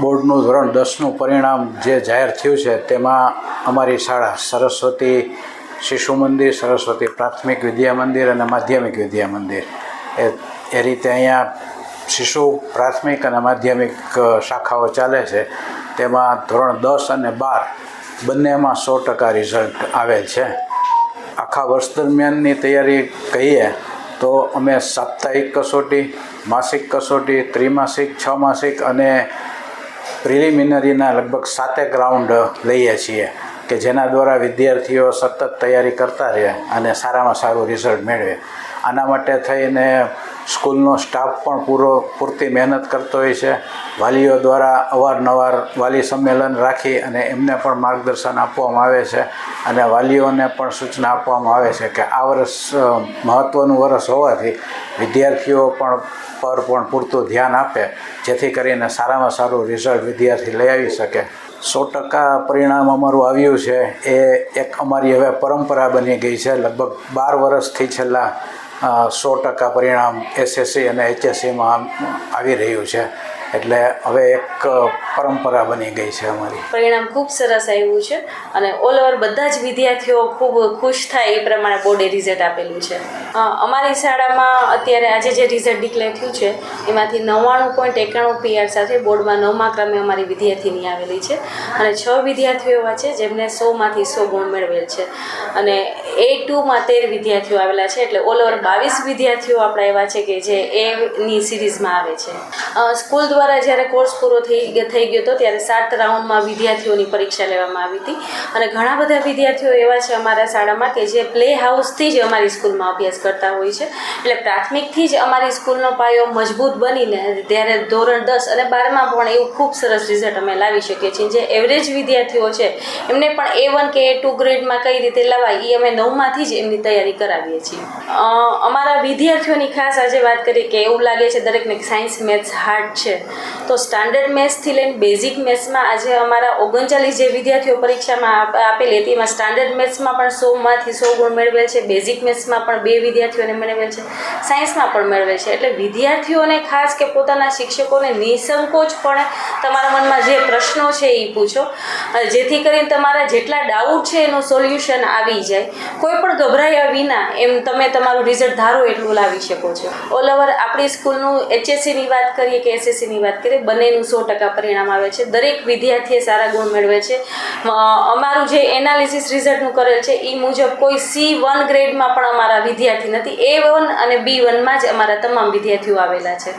બોર્ડનું ધોરણ દસનું પરિણામ જે જાહેર થયું છે, તેમાં અમારી શાળા સરસ્વતી શિશુ મંદિર, સરસ્વતી પ્રાથમિક વિદ્યા મંદિર અને માધ્યમિક વિદ્યા મંદિર. એ એ રીતે અહીંયા શિશુ પ્રાથમિક અને માધ્યમિક શાખાઓ ચાલે છે. તેમાં ધોરણ દસ અને બાર બંનેમાં સો ટકા રિઝલ્ટ આવેલ છે. આખા વર્ષ દરમિયાનની તૈયારી કહીએ તો અમે સાપ્તાહિક કસોટી, માસિક કસોટી, ત્રિમાસિક, છ માસિક અને પ્રિલિમિનરીના લગભગ સાતેક રાઉન્ડ લઈએ છીએ કે જેના દ્વારા વિદ્યાર્થીઓ સતત તૈયારી કરતા રહે અને સારામાં સારું રિઝલ્ટ મેળવે. આના માટે થઈને સ્કૂલનો સ્ટાફ પણ પૂરો પૂરતી મહેનત કરતો હોય છે. વાલીઓ દ્વારા અવારનવાર વાલી સંમેલન રાખી અને એમને પણ માર્ગદર્શન આપવામાં આવે છે અને વાલીઓને પણ સૂચના આપવામાં આવે છે કે આ વર્ષ મહત્ત્વનું વર્ષ હોવાથી વિદ્યાર્થીઓ પણ પર પણ પૂરતું ધ્યાન આપે, જેથી કરીને સારામાં સારું રિઝલ્ટ વિદ્યાર્થી લઈ આવી શકે. સો ટકા પરિણામ અમારું આવ્યું છે. એ એક અમારી હવે પરંપરા બની ગઈ છે. લગભગ બાર વર્ષથી છેલ્લા સો ટકા પરિણામ એસએસસી અને એચએસસીમાં આવી રહ્યું છે. એટલે હવે એક પરંપરા બની ગઈ છે અમારી. પરિણામ ખૂબ સરસ આવ્યું છે અને ઓલ ઓવર બધા જ વિદ્યાર્થીઓ ખૂબ ખુશ થાય એ પ્રમાણે બોર્ડે રિઝલ્ટ આપેલું છે. અમારી શાળામાં અત્યારે આજે જે રિઝલ્ટ ડિક્લેર થયું છે એમાંથી નવ્વાણું પોઈન્ટ એકાણું પીઆર સાથે બોર્ડમાં નવમા ક્રમે અમારી વિદ્યાર્થીની આવેલી છે. અને છ વિદ્યાર્થીઓ એવા છે જેમને સોમાંથી સો ગુણ મેળવેલ છે. અને એ ટુમાં તેર વિદ્યાર્થીઓ આવેલા છે એટલે ઓલ ઓવર બાવીસ વિદ્યાર્થીઓ આપણા એવા છે કે જે એની સિરીઝમાં આવે છે. સ્કૂલ દ્વારા જ્યારે કોર્સ પૂરો થઈ થઈ ગયો હતો ત્યારે સાત રાઉન્ડમાં વિદ્યાર્થીઓની પરીક્ષા લેવામાં આવી હતી. અને ઘણા બધા વિદ્યાર્થીઓ એવા છે અમારા શાળામાં કે જે પ્લે હાઉસથી જ અમારી સ્કૂલમાં અભ્યાસ કરતા હોય છે. એટલે પ્રાથમિકથી જ અમારી સ્કૂલનો પાયો મજબૂત બનીને ત્યારે ધોરણ દસ અને બારમાં પણ એવું ખૂબ સરસ રિઝલ્ટ અમે લાવી શકીએ છીએ. જે એવરેજ વિદ્યાર્થીઓ છે, એમને પણ એ વન કે એ ટુ ગ્રેડમાં કઈ રીતે લવાય એ અમે નવમાંથી જ એમની તૈયારી કરાવીએ છીએ. અમારા વિદ્યાર્થીઓની ખાસ આજે વાત કરીએ કે એવું લાગે છે દરેકને સાયન્સ મેથ્સ હાર્ડ છે. તો સ્ટાન્ડર્ડ મેથ્સથી લઈને બેઝિક મેથ્સમાં આજે અમારા ઓગણચાલીસ જે વિદ્યાર્થીઓ પરીક્ષામાં આપેલી હતી, એમાં સ્ટાન્ડર્ડ મેથ્સમાં પણ સોમાંથી સો ગુણ મેળવેલ છે બેઝિક મેથ્સમાં પણ બે વિદ્યાર્થીઓને મેળવેલ છે સાયન્સમાં પણ મેળવેલ છે. એટલે વિદ્યાર્થીઓને ખાસ કે પોતાના શિક્ષકોને નિસંકોચપણે તમારા મનમાં જે પ્રશ્નો છે એ પૂછો. જેથી કરીને તમારા જેટલા ડાઉટ છે એનું સોલ્યુશન આવી જાય. કોઈ પણ ગભરાયા વિના એમ તમે તમારું રિઝલ્ટ ધારો એટલું લાવી શકો છો. ઓલ ઓવર આપણી સ્કૂલનું એચએસસીની વાત કરીએ કે એસએસસીની વાત કરીએ, બંનેનું સો ટકા પરિણામ આવે છે. દરેક વિદ્યાર્થીએ સારા ગુણ મેળવે છે. અમારું જે એનાલિસિસ રિઝલ્ટનું કરેલ છે એ મુજબ કોઈ સી વન ગ્રેડમાં પણ અમારા વિદ્યાર્થી નથી. એ વન અને બી વનમાં જ અમારા તમામ વિદ્યાર્થીઓ આવેલા છે.